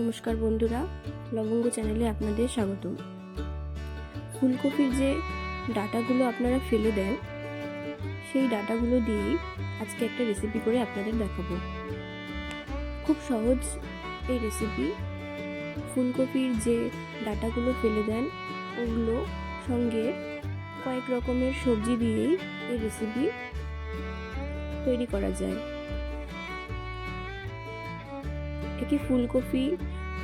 নমস্কার বন্ধুরা, লবঙ্গ চ্যানেলে আপনাদের স্বাগত ফুলকপির যে ডাটাগুলো আপনারা ফেলে দেন, সেই ডাটাগুলো দিয়েই আজকে একটা রেসিপি করে আপনাদের দেখাবো। খুব সহজ এই রেসিপি ফুলকপির যে ডাটাগুলো ফেলে দেন, ওগুলো সঙ্গে কয়েক রকমের সবজি দিয়েই এই রেসিপি তৈরি করা যায়। একে ফুলকপি,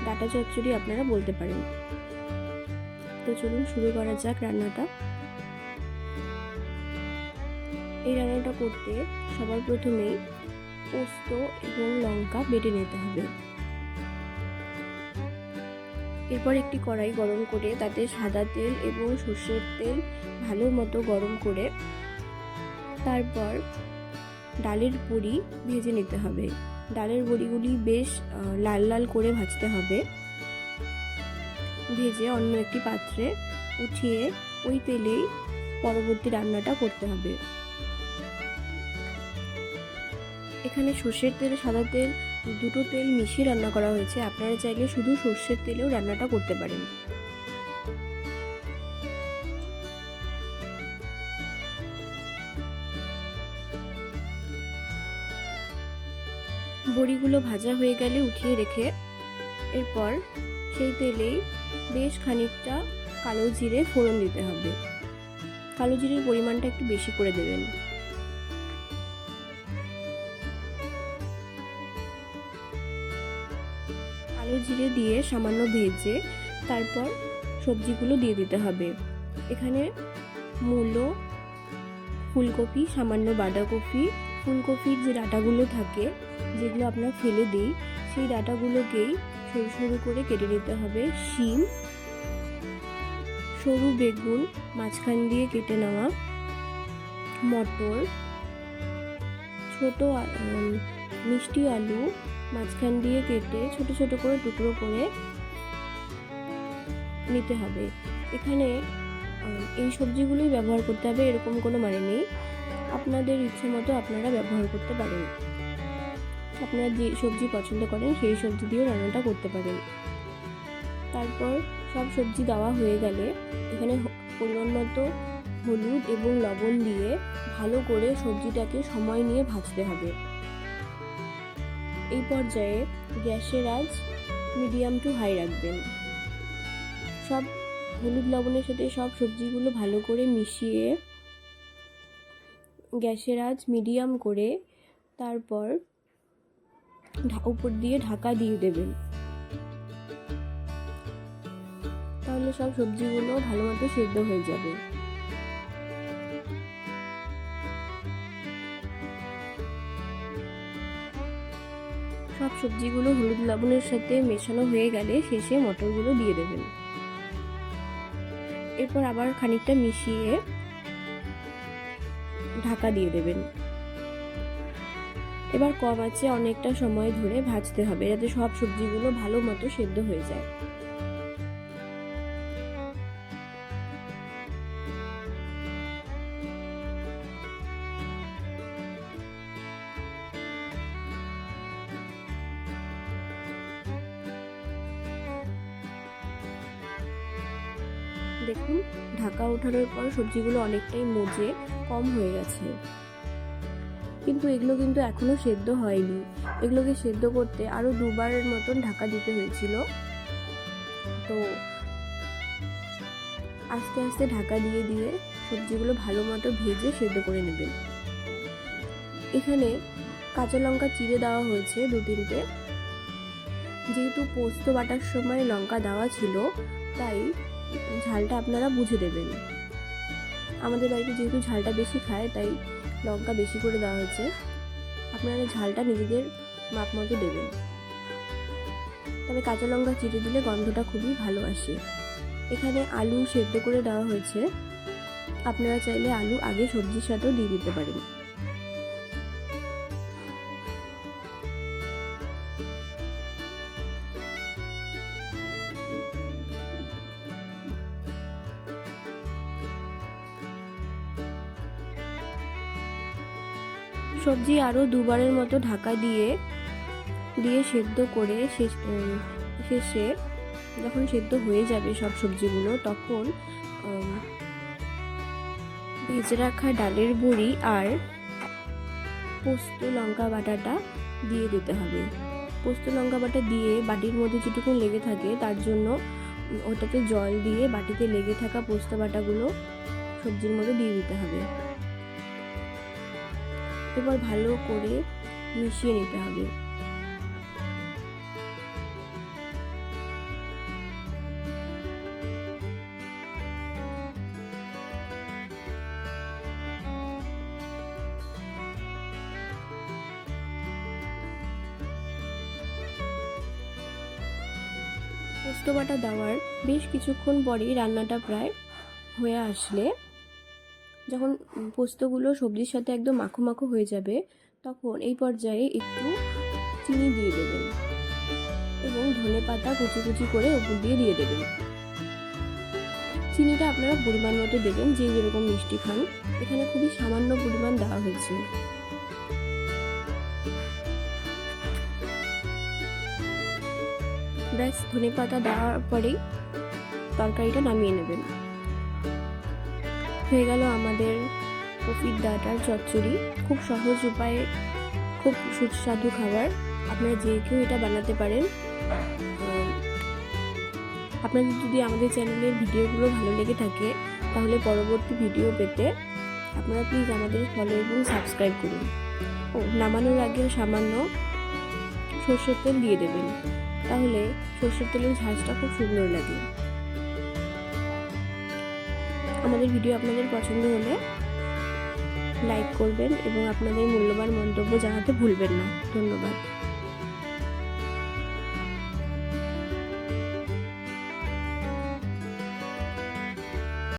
ডাটা চচ্চড়ি আপনারা বলতে পারেন। তো চলুন শুরু করা যাক রান্নাটা। এই রান্নাটা করতে সবার প্রথমেই পোস্ত এবং লঙ্কা বেটে নিতে হবে। এরপর একটি কড়াই গরম করে তাতে সাদা তেল এবং সর্ষের তেল ভালো মতো গরম করে তারপর ডালের পুরি ভেজে নিতে হবে। ডালের বড়িগুলি বেশ লাল লাল করে ভাজতে হবে। ভেজে অন্য একটি পাত্রে উঠিয়ে ওই তেলেই পরবর্তী রান্নাটা করতে হবে। এখানে সর্ষের তেল, সাদা তেল, দুটো তেল মিশিয়ে রান্না করা হয়েছে। আপনারা চাইলে শুধু সর্ষের তেলেও রান্নাটা করতে পারেন। বড়িগুলো ভাজা হয়ে গেলে উঠিয়ে রেখে এরপর সেই তেলেই বেশ খানিকটা কালো জিরে ফোড়ন দিতে হবে। কালো জিরের পরিমাণটা একটু বেশি করে দেবেন। কালো জিরে দিয়ে সামান্য ভেজে তারপর সবজিগুলো দিয়ে দিতে হবে। এখানে মূলো, ফুলকপি, সামান্য বাঁধাকপি ফুলকপির যে ডাটাগুলো থাকে, যেগুলো আপনার ফেলে দিই, সেই ডাটাগুলোকেই সরু সরু করে কেটে নিতে হবে। শিম, সরু বেগুন, মাঝখান দিয়ে কেটে নেওয়া মটর, ছোট মিষ্টি আলু, মাঝখান দিয়ে কেটে ছোট ছোট করে টুকরো করে নিতে হবে। এখানে এই সবজিগুলোই ব্যবহার করতে হবে, এরকম কোনো মানে নেই। আপনাদের ইচ্ছে মতো আপনারা ব্যবহার করতে পারেন। আপনারা যে সবজি পছন্দ করেন, সেই সবজি দিয়েও রান্নাটা করতে পারেন। তারপর সব সবজি দেওয়া হয়ে গেলে এখানে পরিমাণ মতো হলুদ এবং লবণ দিয়ে ভালো করে সবজিটাকে সময় নিয়ে ভাজতে হবে। এই পর্যায়ে গ্যাসের আজ মিডিয়াম টু হাই রাখবেন। সব হলুদ, লবণের সাথে সব সবজিগুলো ভালো করে মিশিয়ে গ্যাসের আঁচ মিডিয়াম করে তারপর উপর দিয়ে ঢাকা দিয়ে দেবেন। তাহলে সব সবজিগুলো ভালো মতো সেদ্ধ হয়ে যাবে। সব সবজিগুলো হলুদ লবণের সাথে মেশানো হয়ে গেলে শেষে মটরগুলো দিয়ে দেবেন। এরপর আবার খানিকটা মিশিয়ে ঢাকা দিয়ে দেবেন। এবার কম আছে অনেকটা সময় ধরে ভাজতে হবে যাতে সব সবজিগুলো ভালো মতো সেদ্ধ হয়ে যায়। দেখুন, ঢাকা ওঠানোর পর সবজিগুলো অনেকটাই মজে কম হয়ে গেছে। কিন্তু এগুলো কিন্তু এখনও সেদ্ধ হয়নি। এগুলোকে সেদ্ধ করতে আরও দুবারের মতন ঢাকা দিতে হয়েছিল। তো আস্তে আস্তে ঢাকা দিয়ে দিয়ে সবজিগুলো ভালো মতো ভেজে সেদ্ধ করে নেবেন। এখানে কাঁচা লঙ্কা চিড়ে দেওয়া হয়েছে দু তিনটে। যেহেতু পোস্ত বাটার সময় লঙ্কা দেওয়া ছিল, তাই ঝালটা আপনারা বুঝে দেবেন। আমাদের বাড়িতে যেহেতু ঝালটা বেশি খায়, তাই লঙ্কা বেশি করে দেওয়া হয়েছে। আপনারা ঝালটা নিজেদের মাপ মতো দেবেন। তবে কাঁচা লঙ্কা চিড়ে দিলে গন্ধটা খুবই ভালো আসে। এখানে আলু সেদ্ধ করে দেওয়া হয়েছে। আপনারা চাইলে আলু আগে সবজির সাথেও দিয়ে দিতে পারেন। সবজি আরও দুবারের মতো ঢাকা দিয়ে দিয়ে সেদ্ধ করে শেষ শেষে যখন সেদ্ধ হয়ে যাবে সব সবজিগুলো, তখন ভেজে রাখা ডালের বড়ি আর পোস্ত লঙ্কা বাটাটা দিয়ে দিতে হবে। পোস্ত লঙ্কা বাটা দিয়ে বাটির মধ্যে যেটুকু লেগে থাকে তার জন্য ওটাতে জল দিয়ে বাটিতে লেগে থাকা পোস্ত বাটাগুলো সবজির মধ্যে দিয়ে দিতে হবে। এবার ভালো করে মিশিয়ে নিতে হবে। পোস্ত বাটা দেওয়ার বেশ কিছুক্ষণ পরেই রান্নাটা প্রায় হয়ে আসলে। যখন পোস্তগুলো সবজির সাথে একদম মাখো মাখো হয়ে যাবে, তখন এই পর্যায়ে একটু চিনি দিয়ে দেবেন এবং ধনে পাতা কুচি কুচি করে ওপর দিয়ে দিয়ে দেবেন। চিনিটা আপনারা পরিমাণ মতো দেবেন, যে যেরকম মিষ্টি খান। এখানে খুবই সামান্য পরিমাণ দেওয়া হয়েছে। ব্যাস, ধনে পাতা দেওয়ার পরেই তরকারিটা নামিয়ে নেবেন। হয়ে গেল আমাদের কফির ডাটার চচ্চড়ি। খুব সহজ উপায়ে খুব সুস্বাদু খাবার। আপনারা যে কেউ এটা বানাতে পারেন। আপনাদের যদি আমাদের চ্যানেলের ভিডিওগুলো ভালো লেগে থাকে, তাহলে পরবর্তী ভিডিও পেতে আপনারা প্লিজ আমাদের ফলো এবং সাবস্ক্রাইব করুন। ও, নামানোর আগে সামান্য সর্ষের তেল দিয়ে দেবেন। তাহলে সর্ষের তেলের ঝাঁজটা খুব সুন্দর লাগে। আমাদের ভিডিও আপনাদের পছন্দ হলে লাইক করবেন এবং আপনাদের মূল্যবান মন্তব্য জানাতে ভুলবেন না। ধন্যবাদ।